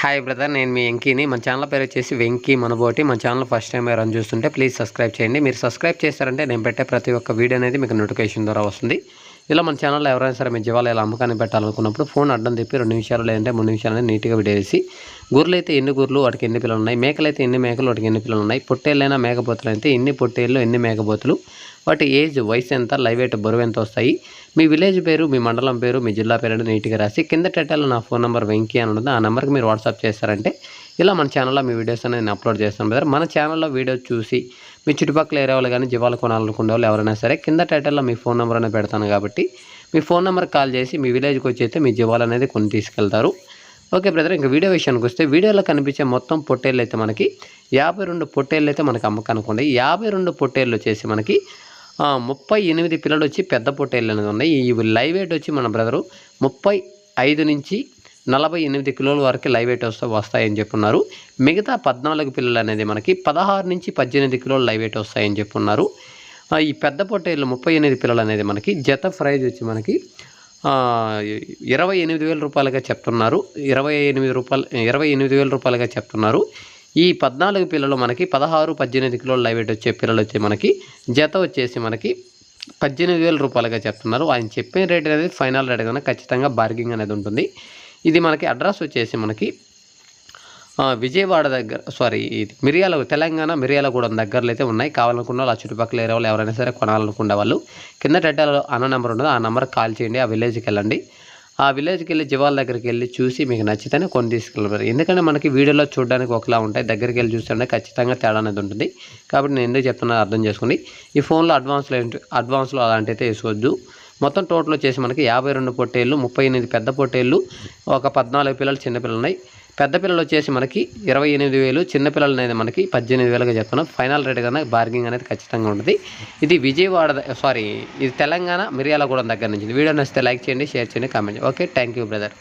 Hi brother నేను మీ వెంకీని. మన channel పేరు వచ్చేసి వెంకీ మనబోటి. మన ఛానల్ ఫస్ట్ టైం రన్ చూస్తుంటే ప్లీజ్ సబ్స్క్రైబ్ చేయండి. మీరు సబ్స్క్రైబ్ చేస్తారంటే నేను పెట్టే ప్రతి ఒక్క వీడియో అనేది మీకు నోటిఫికేషన్ ద్వారా వస్తుంది. ఇలా మన ఛానల్లో ఎవరైనా సరే మీ జీవాలు ఇలా అమ్మకాన్ని పెట్టాలనుకున్నప్పుడు ఫోన్ అడ్డం తిప్పి రెండు నిమిషాలు లేదంటే మూడు నిమిషాలు నీట్గా విడేసి వేసి అయితే ఎన్ని గొర్రెలు వాటికి ఎన్ని పిల్లలు ఉన్నాయి? మేకలు అయితే ఎన్ని మేకలు వాటికి ఎన్ని పిల్లలు ఉన్నాయి? పొట్టేళ్ళైనా మేకపోతులు అయితే ఎన్ని పొట్టేళ్ళు ఎన్ని మేకపోతులు? వాటి ఏజ్ వయసు ఎంత? లైవ్ ఎయిట్ బరువు ఎంత వస్తాయి? మీ విలేజ్ పేరు మీ మండలం పేరు మీ జిల్లా పేరు నీట్గా రాసి కింద టెట్టాలో నా ఫోన్ నెంబర్ వెంకీ అని ఉంటుంది. ఆ నెంబర్కి మీరు వాట్సాప్ చేస్తారంటే ఇలా మన ఛానల్లో మీ వీడియోస్ అనేది నేను అప్లోడ్ చేస్తాను బ్రదర్ మన ఛానల్లో వీడియో చూసి మీ చుట్టుపక్కల ఏరియా వాళ్ళు కానీ జీవాలు కొనాలనుకునే వాళ్ళు ఎవరైనా సరే కింద టైటిల్లో మీ ఫోన్ నెంబర్ అనేది పెడతాను కాబట్టి మీ ఫోన్ నెంబర్ కాల్ చేసి మీ విలేజ్కి వచ్చి అయితే మీ జీవాలు అనేది కొన్ని తీసుకెళ్తారు. ఓకే బ్రదర్ ఇంకా వీడియో విషయానికి వస్తే వీడియోలో కనిపించే మొత్తం పొట్టేళ్ళు అయితే మనకి యాభై రెండు పొట్టేళ్ళు అయితే మనకి అమ్మకానికి ఉన్నాయి యాభై రెండు పొట్టేళ్ళు వచ్చేసి మనకి ముప్పై ఎనిమిది పిల్లలు వచ్చి పెద్ద పొట్టేళ్ళు అనేది ఉన్నాయి. ఈ లైవ్ వెయిట్ వచ్చి మన బ్రదరు ముప్పై ఐదు నుంచి నలభై ఎనిమిది కిలోల వరకు లైవ్ వెయిట్ వస్తే వస్తాయని చెప్పున్నారు. మిగతా పద్నాలుగు పిల్లలు అనేది మనకి పదహారు నుంచి పద్దెనిమిది కిలోలు లైవ్ వెయిట్ వస్తాయని చెప్పున్నారు. ఈ పెద్ద పొట్టేళ్ళు ముప్పై ఎనిమిది పిల్లలు అనేది మనకి జత ప్రైజ్ వచ్చి మనకి ఇరవై ఎనిమిది వేల రూపాయలుగా చెప్తున్నారు. ఇరవై ఎనిమిది రూపాయలు ఇరవై ఎనిమిది వేల రూపాయలుగా చెప్తున్నారు. ఈ పద్నాలుగు పిల్లలు మనకి పదహారు పద్దెనిమిది కిలోలు లైవ్ వెయిట్ వచ్చే పిల్లలు వచ్చి మనకి జత వచ్చేసి మనకి పద్దెనిమిది వేల రూపాయలుగా చెప్తున్నారు. ఆయన చెప్పిన రేట్ అనేది ఫైనల్ రేట్ కన్నా ఖచ్చితంగా బార్గింగ్ అనేది ఉంటుంది. ఇది మనకి అడ్రస్ వచ్చేసి మనకి విజయవాడ దగ్గర సారీ ఇది మిరియాల తెలంగాణ మిరియాలగూడెం దగ్గరలో అయితే ఉన్నాయి. కావాలనుకున్న వాళ్ళు ఆ చుట్టుపక్కల ఏరియా వాళ్ళు ఎవరైనా సరే కొనాలనుకునే వాళ్ళు కింద టెట్టాలో అన్న నెంబర్ ఉండదు ఆ నెంబర్కి కాల్ చేయండి ఆ విలేజ్కి వెళ్ళండి. ఆ విలేజ్కి వెళ్ళి జీవాల దగ్గరికి వెళ్ళి చూసి మీకు నచ్చితేనే కొని తీసుకెళ్ళారు ఎందుకంటే మనకి వీడియోలో చూడడానికి ఒకలా ఉంటాయి దగ్గరికి వెళ్ళి చూస్తుంటే ఖచ్చితంగా తేడా అనేది ఉంటుంది. కాబట్టి నేను ఎందుకు చెప్తున్నా అర్థం చేసుకోండి. ఈ ఫోన్లో అడ్వాన్స్లో అడ్వాన్స్లో అలాంటి అయితే వేసుకోవద్దు. మొత్తం టోటల్ వచ్చేసి మనకి యాభై రెండు పొట్టేళ్ళు ముప్పై ఎనిమిది పెద్ద పొట్టేళ్ళు ఒక పద్నాలుగు పిల్లలు చిన్నపిల్లలు ఉన్నాయి. పెద్ద పిల్లలు వచ్చేసి మనకి ఇరవై ఎనిమిది వేలు చిన్నపిల్లలు అనేది మనకి పద్దెనిమిది వేలుగా చెప్తున్నాం. ఫైనల్ రేట్ కన్నా బార్గింగ్ అనేది ఖచ్చితంగా ఉంటుంది. ఇది విజయవాడ సారీ ఇది తెలంగాణ మిర్యాలగూడెం దగ్గర నుంచి. వీడియో నచ్చితే లైక్ చేయండి షేర్ చేయండి కామెంట్ చేయండి. Okay thank you brother